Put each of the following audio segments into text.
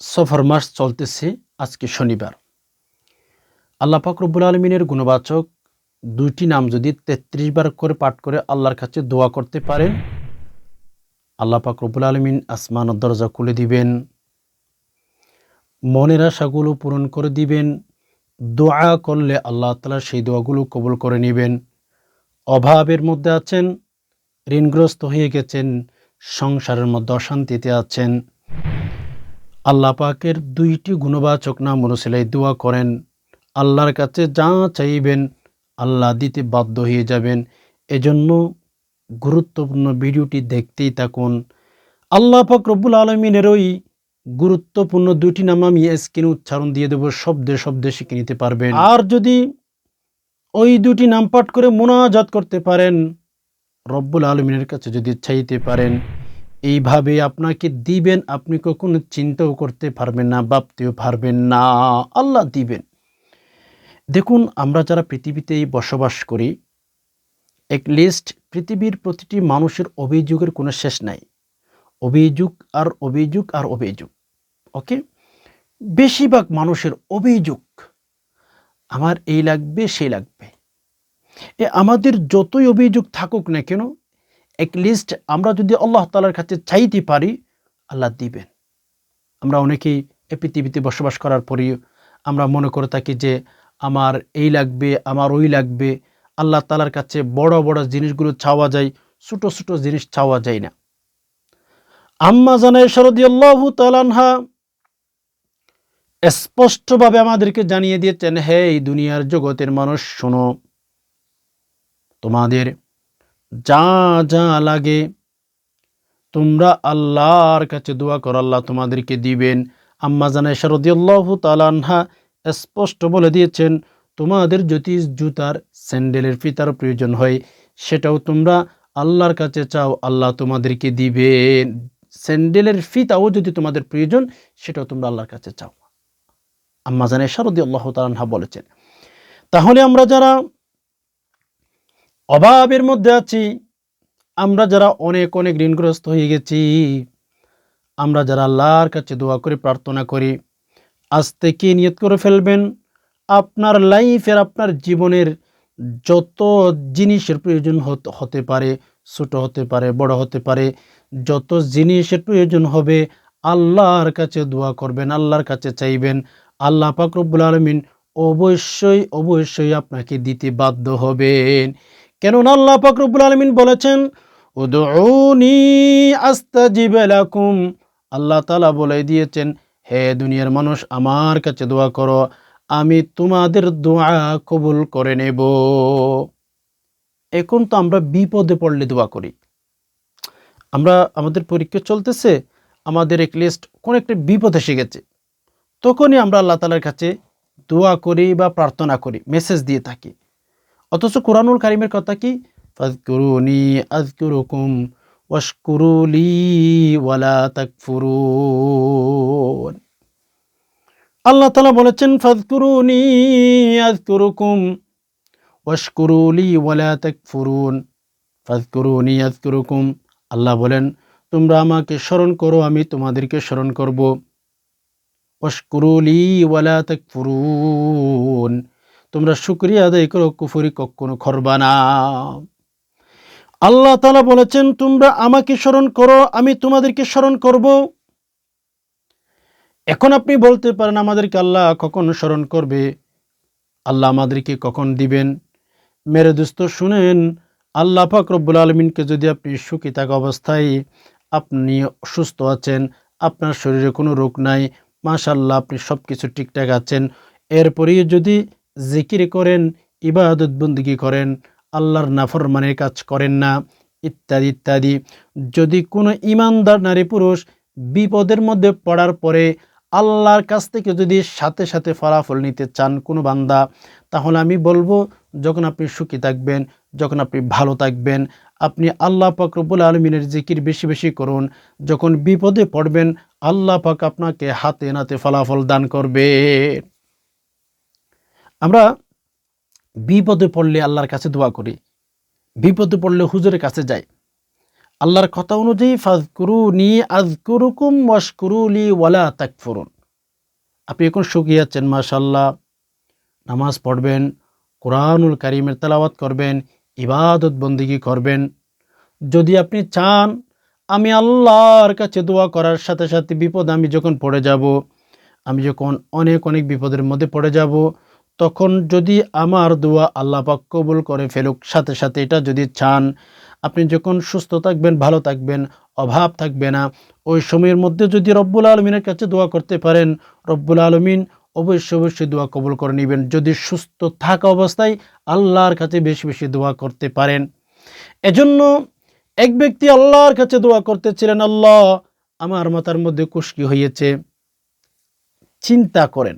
সফর মাস চলতেছে আজকে শনিবার। আল্লাহ রব্বুল আলমিনের গুণবাচক দুইটি নাম যদি তেত্রিশ বার করে পাঠ করে আল্লাহর কাছে দোয়া করতে পারেন, আল্লাহ পাক রব্বুল আলমিন আসমান দরজা খুলে দিবেন, মনের আশাগুলো পূরণ করে দিবেন, দোয়া করলে আল্লাহ তালা সেই দোয়াগুলো কবুল করে নেবেন। অভাবের মধ্যে আছেন, ঋণগ্রস্ত হয়ে গেছেন, সংসারের মধ্যে অশান্তিতে আছেন আল্লাহ পাকের দুইটি গুণবাচক নাম অনুশীলাই দোয়া করেন, আল্লাহর কাছে যা চাইবেন আল্লাহ দিতে বাধ্য হয়ে যাবেন। এজন্য গুরুত্বপূর্ণ ভিডিওটি দেখতেই থাকুন। আল্লাহ পাক রব্বুল আলমিনের ওই গুরুত্বপূর্ণ দুইটি নাম আমি স্ক্রিনে উচ্চারণ দিয়ে দেবো, শব্দে শব্দে শিখে নিতে পারবেন। আর যদি ওই দুটি নাম পাঠ করে মোনাজাত করতে পারেন, রব্বুল আলমিনের কাছে যদি চাইতে পারেন এইভাবে আপনাকে দিবেন, আপনি কখনো চিন্তাও করতে পারবেন না, ভাবতেও পারবেন না। আল্লাহ দিবেন। দেখুন, আমরা যারা পৃথিবীতে বসবাস করি, এক লিস্ট পৃথিবীর প্রতিটি মানুষের অভিযোগের কোনো শেষ নাই। অভিযোগ আর অভিযোগ আর অভিযোগ, ওকে? বেশিরভাগ মানুষের অভিযোগ, আমার এই লাগবে, সেই লাগবে। এ আমাদের যতই অভিযোগ থাকুক না কেন এক লিস্ট আমরা যদি আল্লাহ তালার কাছে চাইতে পারি, আল্লাহ দিবেন। আমরা অনেকেই এ পৃথিবীতে বসবাস করার পরেই আমরা মনে করে থাকি যে, আমার এই লাগবে, আমার ওই লাগবে। আল্লাহ তালার কাছে বড় বড় জিনিসগুলো চাওয়া যায়, ছোট ছোট জিনিস চাওয়া যায় না। আম্মা জানাই শরদি আল্লাহ তালানহা স্পষ্টভাবে আমাদেরকে জানিয়ে দিয়েছেন, হে এই দুনিয়ার জগতের মানুষ, শোনো। তোমাদের যা যা লাগে। তোমরা আল্লাহর কাছে দোয়া করো, আল্লাহ তোমাদেরকে দিবেন। আম্মা জানাই শরদিয়াল্লাহু তালানহা স্পষ্ট বলে দিয়েছেন, তোমাদের যদি জুতার স্যান্ডেলের ফিতার প্রয়োজন হয়, সেটাও তোমরা আল্লাহর কাছে চাও, আল্লাহ তোমাদেরকে দিবেন। স্যান্ডেলের ফিতাও যদি তোমাদের প্রয়োজন, সেটাও তোমরা আল্লাহর কাছে চাও। আম্মা জানাই শরদি আল্লাহ তালানহা বলেছেন। তাহলে আমরা যারা অভাবের মধ্যে আছি। আমরা যারা অনেক অনেক ঋণগ্রস্ত হয়ে গেছি, আমরা যারা আল্লাহর কাছে দোয়া করে প্রার্থনা করি, আজ থেকে নিয়ত করে ফেলবেন, আপনার লাইফের, আপনার জীবনের যত জিনিসের প্রয়োজন হতে পারে, ছোট হতে পারে, বড় হতে পারে, যত জিনিসের প্রয়োজন হবে, আল্লাহর কাছে দোয়া করবেন, আল্লাহর কাছে চাইবেন, আল্লাহ পাক রব্বুল আলমিন অবশ্যই অবশ্যই আপনাকে দিতে বাধ্য হবেন। কেননা আল্লাহ পাক রব্বুল আলমিন বলেছেন, উদউনি আস্তাজিব লাকুম। আল্লাহ তালা বলে দিয়েছেন, হে দুনিয়ার মানুষ, আমার কাছে দোয়া করো, আমি তোমাদের দোয়া কবুল করে নেব। এখন তো আমরা বিপদে পড়লে দোয়া করি। আমরা, আমাদের পরীক্ষা চলতেছে, আমাদের এক লিস্ট কোন একটা বিপদ এসে গেছে। তখনই আমরা আল্লাহ তালার কাছে দোয়া করি বা প্রার্থনা করি মেসেজ দিয়ে থাকি। অথচ কোরআনুল কারিমের কথা কি? আল্লাহ তালা বলেছেন ফাজকুরুনি আজকুরুকুম ওয়াশকুরুলি ওয়ালা তাকফুরুন। ফাজকুরুনি আজকুরুকুম আল্লাহ বলেন, তোমরা আমাকে স্মরণ করো, আমি তোমাদেরকে স্মরণ করব। ওয়াশকুরুলি ওয়ালা তাকফুরুন। তোমরা শুক্রিয়া আদায় করো, কুফুরি কখনো খরবা না। আল্লাহ তালা বলেছেন, তোমরা আমাকে স্মরণ করো, আমি তোমাদেরকে স্মরণ করব। এখন আপনি বলতে পারেন, আমাদেরকে আল্লাহ কখন স্মরণ করবে? আল্লাহ আমাদেরকে কখন দিবেন? মেরে দুস্ত, শুনেন, আল্লাহ পাক রব্বুল আলমিনকে যদি আপনি সুখী থাকা অবস্থায় আপনি সুস্থ আছেন, আপনার শরীরে কোনো রোগ নাই মাশাল্লাহ আপনি সব কিছু ঠিকঠাক আছেন, এরপরেই যদি জিকির করেন, ইবাদত বন্দিগি করেন, আল্লাহর নাফরমানের কাজ করেন না, ইত্যাদি ইত্যাদি। যদি কোনো ইমানদার নারী পুরুষ বিপদের মধ্যে পড়ার পরে আল্লাহর কাছ থেকে যদি সাথে সাথে ফলাফল নিতে চান কোনো বান্দা, তাহলে আমি বলব, যখন আপনি সুখী থাকবেন, যখন আপনি ভালো থাকবেন, আপনি আল্লাহ পাক রব্বুল আলমিনের জিকির বেশি বেশি করুন। যখন বিপদে পড়বেন, আল্লাহ পাক আপনাকে হাতে নাতে ফলাফল দান করবে। আমরা বিপদে পড়লে আল্লাহর কাছে দোয়া করি। বিপদে পড়লে হুজুরের কাছে যাই। আল্লাহর কথা অনুযায়ী ফাজকুরুনি, আজকুরুকুম ওয়াশকুরুলি ওয়ালা তাকফুরুন। আপনি এখন শুকিয়ে যাচ্ছেন মাশাল্লাহ নামাজ পড়বেন, কোরআনুল কারিমের তেলাওয়াত করবেন, ইবাদত বন্দিগি করবেন। যদি আপনি চান, আমি আল্লাহর কাছে দোয়া করার সাথে সাথে বিপদ আমি যখন পড়ে যাব, আমি যখন অনেক অনেক বিপদের মধ্যে পড়ে যাব তখন যদি আমার দোয়া আল্লাহ পাক কবুল করে ফেলুক, সাথে সাথে এটা যদি চান, আপনি যখন সুস্থ থাকবেন, ভালো থাকবেন, অভাব থাকবে না, ওই সময়ের মধ্যে যদি রব্বুল আলমিনের কাছে দোয়া করতে পারেন, রব্বুল আলমিন অবশ্যই অবশ্যই দোয়া কবুল করে নেবেন। যদি সুস্থ থাকা অবস্থায় আল্লাহর কাছে বেশি বেশি দোয়া করতে পারেন। এজন্য এক ব্যক্তি আল্লাহর কাছে দোয়া করতেছিলেন, আল্লাহ, আমার মাথার মধ্যে কুশকি হয়েছে চিন্তা করেন।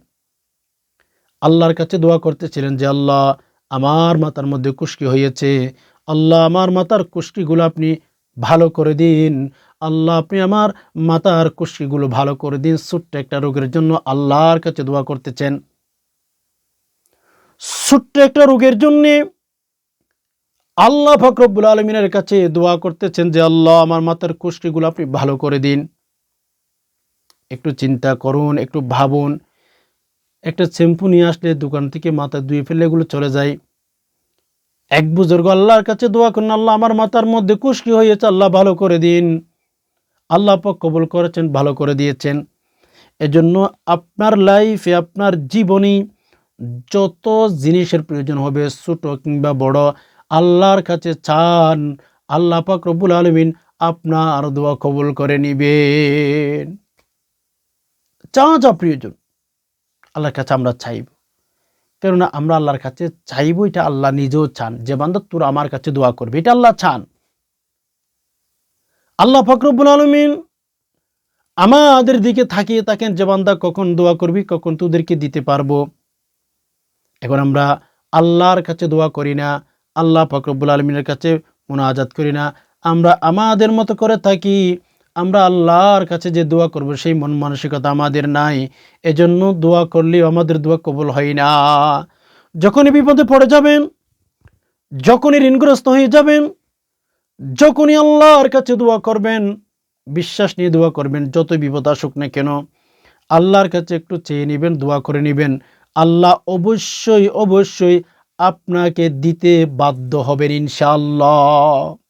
আল্লাহর কাছে দোয়া করতেছিলেন যে, আল্লাহ, আমার মাথার মধ্যে কুশকি হয়েছে। আল্লাহ, আমার মাথার কুশকিগুলো আপনি ভালো করে দিন। আল্লাহ, আপনি আমার মাথার কুশকিগুলো ভালো করে দিন। ছোট্ট একটা রোগের জন্য আল্লাহর কাছে দোয়া করতেছেন। ছোট্ট একটা রোগের জন্যে আল্লাহ ফকরবুল আলমিনের কাছে দোয়া করতেছেন যে, আল্লাহ, আমার মাথার কুষ্টিগুলো আপনি ভালো করে দিন। একটু চিন্তা করুন, একটু ভাবুন। একটা শ্যাম্পু নিয়ে আসলে দোকান থেকে মাথা ধুয়ে ফেলে এগুলো চলে যায়। এক বুজুর্গ, আল্লাহর কাছে দোয়া করুন, আল্লাহ আমার মাথার মধ্যে কুষ্টি হয়েছে, আল্লাহ ভালো করে দিন। আল্লাহ পাক কবুল করেছেন, ভালো করে দিয়েছেন। এজন্য আপনার লাইফে, আপনার জীবনী যত জিনিসের প্রয়োজন হবে, ছোট কিংবা বড়, আল্লাহর কাছে চান, আল্লাহ পাক রব্বুল আলমিন আপনার দোয়া কবুল করে নিবেন। চা যা প্রয়োজন। আল্লাহর কাছে আমরা চাইব। কেননা আমরা আল্লাহর কাছে চাইব, এটা আল্লাহ নিজেও চান। যে বান্ধব তোর আমার কাছে দোয়া করবে, এটা আল্লাহ চান। আল্লাহ ফকরবুল আলমিন আমাদের দিকে থাকিয়ে থাকেন যে বান্দা কখন দোয়া করবি, কখন তোদেরকে দিতে পারব। এখন আমরা আল্লাহর কাছে দোয়া করি না, আল্লাহ ফকরবুল আলমিনের কাছে মোনাজাত করি না। আমরা আমাদের মতো করে থাকি আমরা আল্লাহর কাছে যে দোয়া করব, সেই মন মানসিকতা আমাদের নাই। এজন্য দোয়া করলেও আমাদের দোয়া কবুল হয় না। যখনই বিপদে পড়ে যাবেন, যখনই ঋণগ্রস্ত হয়ে যাবেন, যখনই আল্লাহর কাছে দোয়া করবেন, বিশ্বাস নিয়ে দোয়া করবেন যত বিপদ আসুক না কেন, আল্লাহর কাছে একটু চেয়ে নেবেন, দোয়া করে নেবেন। আল্লাহ অবশ্যই অবশ্যই আপনাকে দিতে বাধ্য হবেন ইনশাল্লাহ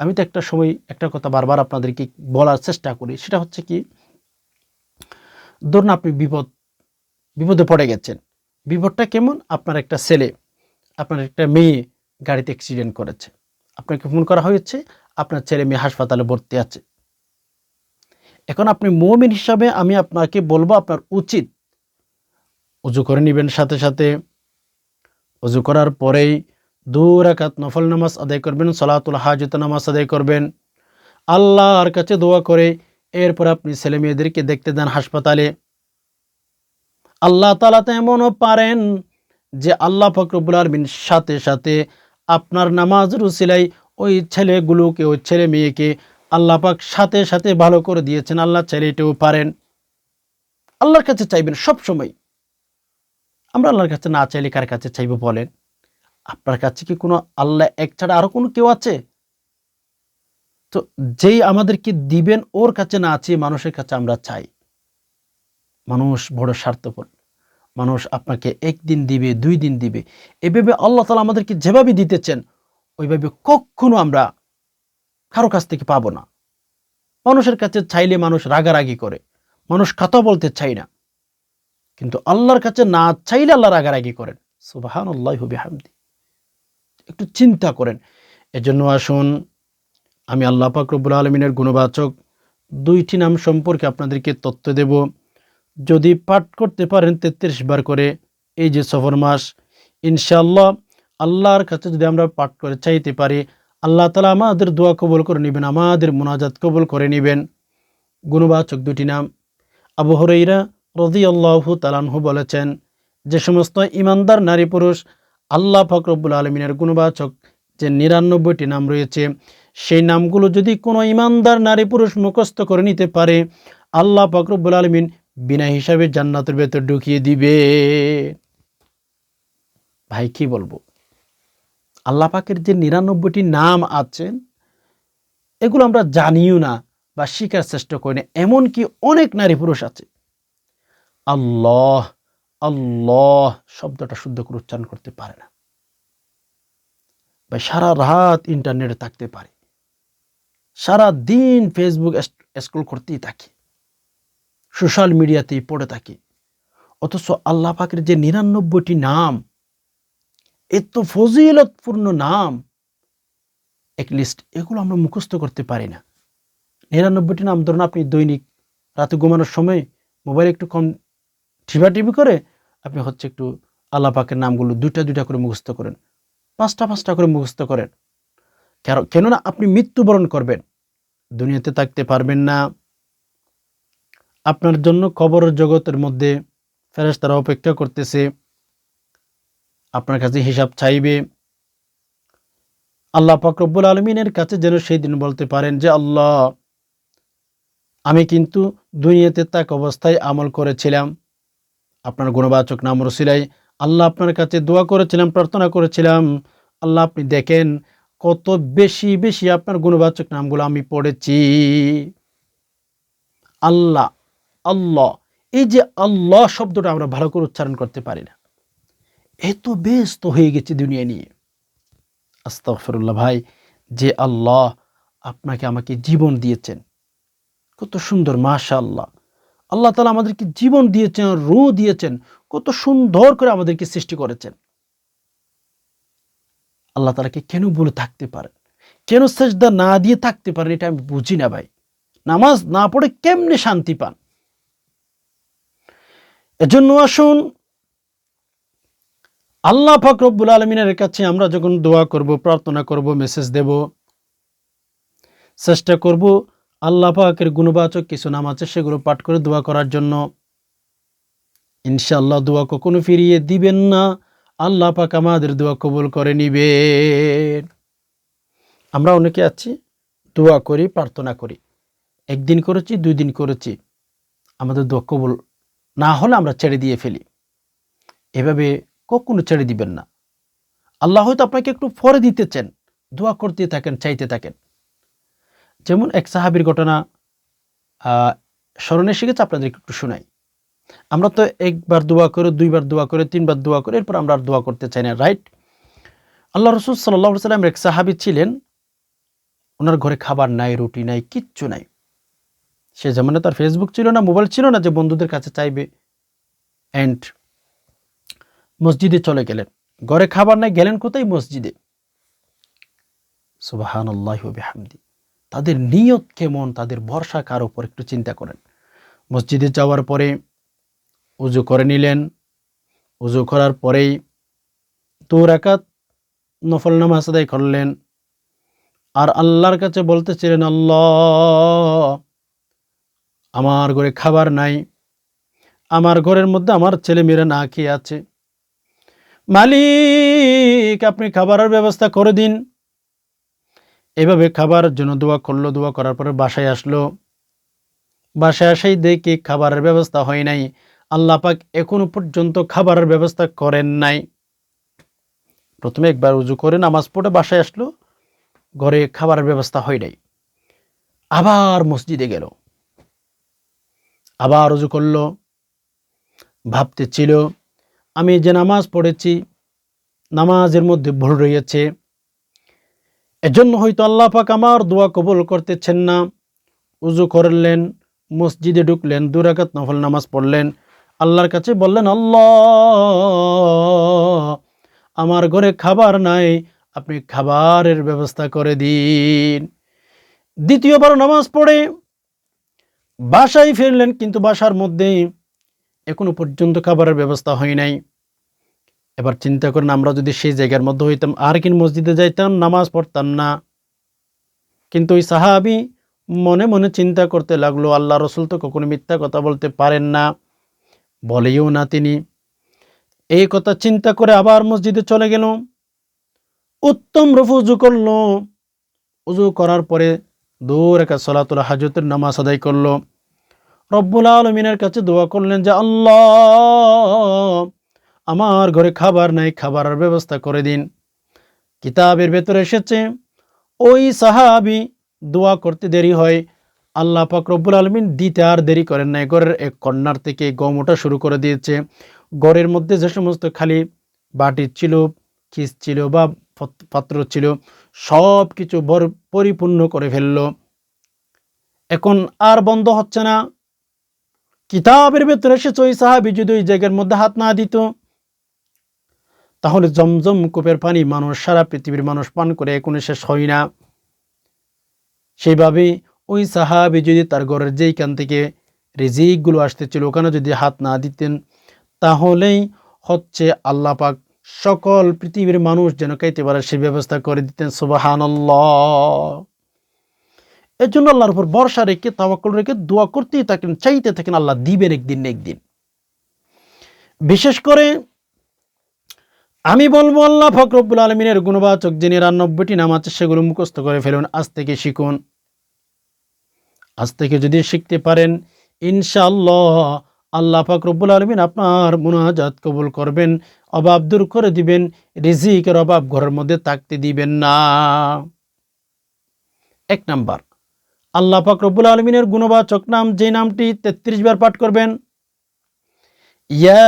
আমি তো একটা সময় একটা কথা বারবার আপনাদেরকে বলার চেষ্টা করি, সেটা হচ্ছে কি, ধরুন আপনি বিপদ, বিপদে পড়ে গেছেন। বিপদটা কেমন? আপনার একটা ছেলে, আপনার একটা মেয়ে গাড়িতে অ্যাক্সিডেন্ট করেছে। আপনাকে ফোন করা হয়েছে, আপনার ছেলে মেয়ে হাসপাতালে ভর্তি আছে। এখন আপনি মমিন হিসাবে আমি আপনাকে বলব, আপনার উচিত উজু করে নেবেন সাথে সাথে। উজু করার পরেই দু রাকাত নফল নামাজ আদায় করবেন, সলাতুল হাজত নামাজ আদায় করবেন। আল্লাহর কাছে দোয়া করে, এরপর আপনি ছেলে মেয়েদেরকে দেখতে দেন হাসপাতালে। আল্লাহ তালা তো এমনও পারেন যে আল্লাহ ফকরবুল আলমিন সাথে সাথে আপনার নামাজ রুসিলাই ওই ছেলেগুলোকে, ওই ছেলে মেয়েকে আল্লাহ পাক সাথে সাথে ভালো করে দিয়েছেন। আল্লাহ ছেলেটাও পারেন। আল্লাহর কাছে চাইবেন সব সময় আমরা আল্লাহর কাছে না চাইলে কার কাছে চাইব বলেন? আপনার কাছে কি কোনো আল্লাহ এক ছাড়া আরও কোনো কেউ আছে? তো যেই আমাদেরকে দিবেন, ওর কাছে না আছে মানুষের কাছে আমরা চাই। মানুষ বড় স্বার্থপর। মানুষ আপনাকে একদিন দিবে, দুই দিন দিবে। এভাবে আল্লাহ তালা আমাদেরকে যেভাবে দিতেছেন, ওইভাবে কখনো আমরা কারও কাছ থেকে পাবো না। মানুষের কাছে চাইলে মানুষ রাগারাগি করে। মানুষ কথা বলতে চাই না। কিন্তু আল্লাহর কাছে না চাইলে আল্লাহ রাগারাগি করেন। সুবাহান আল্লাহ হামদি একটু চিন্তা করেন। এজন্য আসুন, আমি আল্লাহ পাক রব্বুল আলমিনের গুণবাচক দুইটি নাম সম্পর্কে আপনাদেরকে তথ্য দেব। যদি পাঠ করতে পারেন তেত্রিশ বার করে, এই যে সফর মাস ইনশাল্লাহ আল্লাহর কাছে যদি আমরা পাঠ করে চাইতে পারি, আল্লাহ তালা আমাদের দোয়া কবল করে নেবেন, আমাদের মোনাজাত কবল করে নেবেন। গুণবাচক দুটি নাম, আবু হরৈরা রদি আল্লাহ তালানহু বলেছেন, যে সমস্ত ইমানদার নারী পুরুষ আল্লাহ ফকরবুল আলমিনের গুণবাচক যে নিরানব্বইটি নাম রয়েছে, সেই নামগুলো যদি কোনো ইমানদার নারী পুরুষ মুখস্থ করে নিতে পারে, আল্লাহ ফকরবুল আলমিন বিনা হিসাবে জান্নাতের ভেতর ঢুকিয়ে দিবে। ভাই, কি বলব? আল্লাহ পাকের যে নিরানব্বইটি নাম আছেন এগুলো আমরা জানিও না বা শিকার চেষ্টা করি না। এমনকি অনেক নারী পুরুষ আছে। আল্লাহ আল্লাহ শব্দটা শুদ্ধ করে উচ্চারণ করতে পারে না। বা সারা রাত ইন্টারনেটে থাকতে পারে। সারা দিন ফেসবুক স্ক্রল করতেই থাকি। সোশ্যাল মিডিয়াতেই পড়ে থাকি। অথচ আল্লাহ পাকের যে নিরানব্বইটি নাম, এত ফজিলতপূর্ণ নাম এক লিস্ট এগুলো আমরা মুখস্থ করতে পারি না। নিরানব্বইটি নাম, ধরুন আপনি দৈনিক রাতে ঘুমানোর সময় মোবাইল একটু কম টিভি করে আপনি হচ্ছে একটু আল্লাহ পাকের নামগুলো দুইটা দুইটা করে মুখস্থ করেন। পাঁচটা পাঁচটা করে মুখস্থ করেন। কেন- কেননা আপনি মৃত্যুবরণ করবেন। দুনিয়াতে থাকতে পারবেন না। আপনার জন্য কবর জগতের মধ্যে ফেরেশতারা অপেক্ষা করতেছে। আপনার কাছে হিসাব চাইবে। আল্লাহ পাক রব্বুল আলমিনের কাছে যেন সেই দিন বলতে পারেন যে, আল্লাহ, আমি কিন্তু দুনিয়াতে তাক অবস্থায় আমল করেছিলাম। আপনার গুণবাচক নাম রসিলাই। আল্লাহ আপনার কাছে দোয়া করেছিলাম, প্রার্থনা করেছিলাম। আল্লাহ আপনি দেখেন কত বেশি বেশি আপনার গুণবাচক নামগুলো আমি পড়েছি। আল্লাহ আল্লাহ, এই যে আল্লাহ শব্দটা আমরা ভালো করে উচ্চারণ করতে পারি না। এত ব্যস্ত হয়ে গেছে দুনিয়া নিয়ে। আস্তাগফিরুল্লাহ ভাই, যে আল্লাহ আপনাকে আমাকে জীবন দিয়েছেন। কত সুন্দর মাশা আল্লাহ আল্লাহ তালা আমাদেরকে জীবন দিয়েছেন রু দিয়েছেন, কত সুন্দর করে আমাদেরকে সৃষ্টি করেছেন। আল্লাহ তালাকে কেন বলে থাকতে পারেন? কেন সেজদা না দিয়ে থাকতে পারেন এটা আমি বুঝি না ভাই। নামাজ না পড়ে কেমনে শান্তি পান? এজন্য আসুন, আল্লাহ পাক রব্বুল আলমিনের কাছে আমরা যখন দোয়া করব, প্রার্থনা করব মেসেজ দেব, চেষ্টা করব আল্লাহ পাকের গুণবাচক কিছু নাম আছে, সেগুলো পাঠ করে দোয়া করার জন্য। ইনশাআল্লাহ দোয়া কখনো ফিরিয়ে দিবেন না। আল্লাহ পাক আমাদের দোয়া কবুল করে নিবে আমরা অনেকে আছি, দোয়া করি, প্রার্থনা করি। একদিন করেছি দুই দিন করেছি। আমাদের দোয়া কবুল না হলে আমরা ছেড়ে দিয়ে ফেলি। এভাবে কখনো ছেড়ে দিবেন না। আল্লাহ হয়তো আপনাকে একটু ফরে দিতে চান দোয়া করতে থাকেন, চাইতে থাকেন। যেমন এক সাহাবির ঘটনা স্মরণে শিখেছে আপনাদের একটু শোনাই। আমরা তো একবার দোয়া করে, দুইবার দোয়া করে, তিনবার দোয়া করে, এরপর আমরা আর দোয়া করতে চাই না, রাইট? আল্লাহ রসুল সাল্লাহ সাল্লাম এক সাহাবি ছিলেন। ওনার ঘরে খাবার নাই, রুটি নাই, কিচ্ছু নাই। সে যেমন তার ফেসবুক ছিল না, মোবাইল ছিল না যে বন্ধুদের কাছে চাইবে। অ্যান্ড মসজিদে চলে গেলেন। ঘরে খাবার নাই, গেলেন কোথায়? মসজিদে। সুবাহান আল্লাহ হামদি তাদের নিয়ত কেমন, তাদের ভরসা কার উপর একটু চিন্তা করেন। মসজিদে যাওয়ার পরে উজু করে নিলেন। উজু করার পরেই দু রাকাত নফল নামাজ আদায় করলেন। আর আল্লাহর কাছে বলতেছিলেন, আল্লাহ, আমার ঘরে খাবার নাই। আমার ঘরের মধ্যে আমার ছেলে মেয়েরা না খেয়ে আছে। মালিক, আপনি খাবারের ব্যবস্থা করে দিন। এভাবে খাবার জন্য দোয়া করল, দোয়া করার পরে বাসায় আসলো। বাসায় আসাই দেখি খাবারের ব্যবস্থা হয় নাই। আল্লাহ পাক এখনও পর্যন্ত খাবারের ব্যবস্থা করেন নাই। প্রথমে একবার উজু করে নামাজ পড়ে বাসায় আসলো, ঘরে খাবারের ব্যবস্থা হয় নাই। আবার মসজিদে গেল। আবার উজু করল ভাবতে ছিল আমি যে নামাজ পড়েছি, নামাজের মধ্যে ভুল রয়েছে এজন্য হয়তো আল্লাহ পাক আমার দোয়া কবুল করতেছেন না। উজু করলেন, মসজিদে ঢুকলেন দুরাকাত নফল নামাজ পড়লেন। আল্লাহর কাছে বললেন, আল্লাহ, আমার ঘরে খাবার নাই, আপনি খাবারের ব্যবস্থা করে দিন। দ্বিতীয়বার নামাজ পড়ে, বাসায় ফিরলেন, কিন্তু বাসার মধ্যে এখনও পর্যন্ত খাবারের ব্যবস্থা হয় নাই। এবার চিন্তা করেন আমরা যদি সেই জায়গার মধ্যে হইতাম, আর কিন মসজিদে যাইতাম, নামাজ পড়তাম না। কিন্তু ওই সাহাবি মনে মনে চিন্তা করতে লাগল, আল্লাহ রসুল তো কখনো মিথ্যা কথা বলতে পারেন না, বলেও না তিনি। এই কথা চিন্তা করে আবার মসজিদে চলে গেল। উত্তম রফু উজু করল। উজু করার পরে দূর একা সলাতুল হাজতের নামাজ আদায় করল। রব্বুল আলমিনের কাছে দোয়া করলেন যে, আল্লাহ আমার ঘরে খাবার নাই খাবারের ব্যবস্থা করে দিন। কিতাবের ভেতরে এসেছে, ওই সাহাবি দোয়া করতে দেরি হয়। আল্লাহ রব্বুল আলমিন দিতে আর দেরি করেন নাই। ঘরের এক কন্যার থেকে গম ওঠা শুরু করে দিয়েছে। ঘরের মধ্যে যে সমস্ত খালি বাটি ছিল খিস ছিল বা পাত্র ছিল সব কিছু পরিপূর্ণ করে ফেলল। এখন আর বন্ধ হচ্ছে না। কিতাবের ভেতরে সে ওই সাহাবি যদি ওই জায়গার মধ্যে হাত না দিত তাহলে জমজম কূপের পানি মানুষ, সারা পৃথিবীর মানুষ পান করে এখনও শেষ হয় না। সেইভাবে ওই সাহাবি যদি তার ঘরের যেইখান থেকে রিজিকগুলো আসতেছিল, ওখানে যদি হাত না দিতেন, তাহলেই হচ্ছে আল্লাহ পাক সকল পৃথিবীর মানুষ যেন খাইতে পারে সে ব্যবস্থা করে দিতেন। সুবাহান এর জন্য আল্লাহর উপর ভরসা রেখে, তাওয়াক্কুল রেখে দোয়া করতেই থাকেন, চাইতে থাকেন আল্লাহ দিবেন একদিন একদিন। বিশেষ করে আমি বলব আল্লাহ ফকরবুল আলমিনের গুণবাচক যে নিরানব্বইটি নাম আছে সেগুলো মুখস্থ করে ফেলুন, আজ থেকে শিখুন। আজ থেকে যদি শিখতে পারেন, ইনশাআল্লাহ আল্লাহ রব্বুল আলমিন আপনার মুনাজাত কবুল করবেন, অভাব দূর করে দিবেন, রিজিকের অভাব ঘরের মধ্যে থাকতে দিবেন না। এক নাম্বার, আল্লাহ রব্বুল আলমিনের গুণবাচক নাম যে নামটি তেত্রিশ বার পাঠ করবেন? ইয়া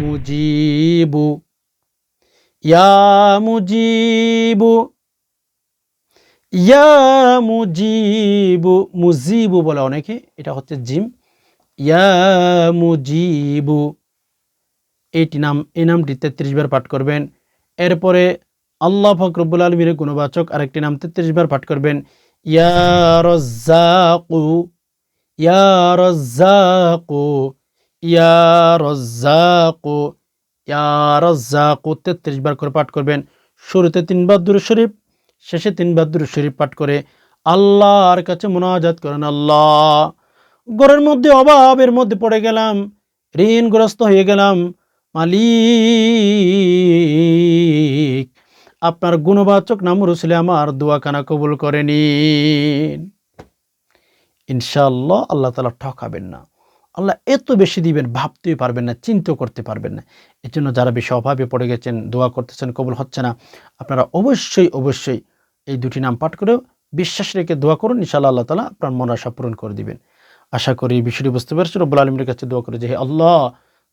মুজিবু ইয়া মুজিবু ইয়া মুজিবু মুজিবু বলে অনেকে, এটা হচ্ছে জিম। ইয়া মুজিবু এইটি নাম, এই নামটি তেত্রিশ বার পাঠ করবেন। এরপরে আল্লাহ ফকরবুল আলমীর গুণবাচক আরেকটি নাম তেত্রিশ বার পাঠ করবেন। ইয়া রজ্জাকু ইয়া রজ্জাকু ইয়া রজ্জাকু ইয়া রজ্জাকু তেত্রিশ বার করে পাঠ করবেন। শুরুতে তিনবার দুরু শরীফ, শেষে তিনবার দুরু শরীফ পাঠ করে আল্লাহর কাছে মোনাজাত করেন আল্লাহ। ঘরের মধ্যে অভাবের মধ্যে পড়ে গেলাম, ঋণগ্রস্ত হয়ে গেলাম, মালিক, আপনার গুণবাচক নাম রসুলে আমার দোয়াখানা কবুল করে নিন। ইনশাআল্লাহ আল্লাহ তালা ঠকাবেন না। আল্লাহ এত বেশি দিবেন, ভাবতেই পারবেন না, চিন্তাও করতে পারবেন না। এর জন্য যারা বেশি অভাবে পড়ে গেছেন, দোয়া করতেছেন, কবুল হচ্ছে না, আপনারা অবশ্যই অবশ্যই এই দুটি নাম পাঠ করে বিশ্বাস রেখে দোয়া করুন, ইনশাআল্লাহ আল্লাহ তালা আপনার মন আশা পূরণ করে দিবেন। আশা করি এই বিষয়টি বুঝতে পারছি রব্বুল আলমীর কাছে দোয়া করে যে, হে আল্লাহ,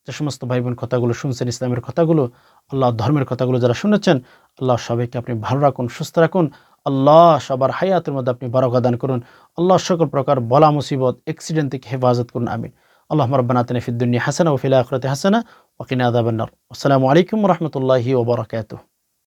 যে সমস্ত ভাই বোন কথাগুলো শুনছেন, ইসলামের কথাগুলো, আল্লাহ ধর্মের কথাগুলো যারা শুনেছেন, আল্লাহ সবাইকে আপনি ভালো রাখুন, সুস্থ রাখুন। আল্লাহ সবার হায়াতের মধ্যে আপনি বারকা দান করুন। আল্লাহ সকল প্রকার বলা মুসিবত অ্যাক্সিডেন্ট থেকে হেফাজত করুন, আমিন। اللهم ربنا آتنا في الدنيا حسنة وفي الآخرة حسنة وقنا عذاب النار. والسلام عليكم ورحمة الله وبركاته.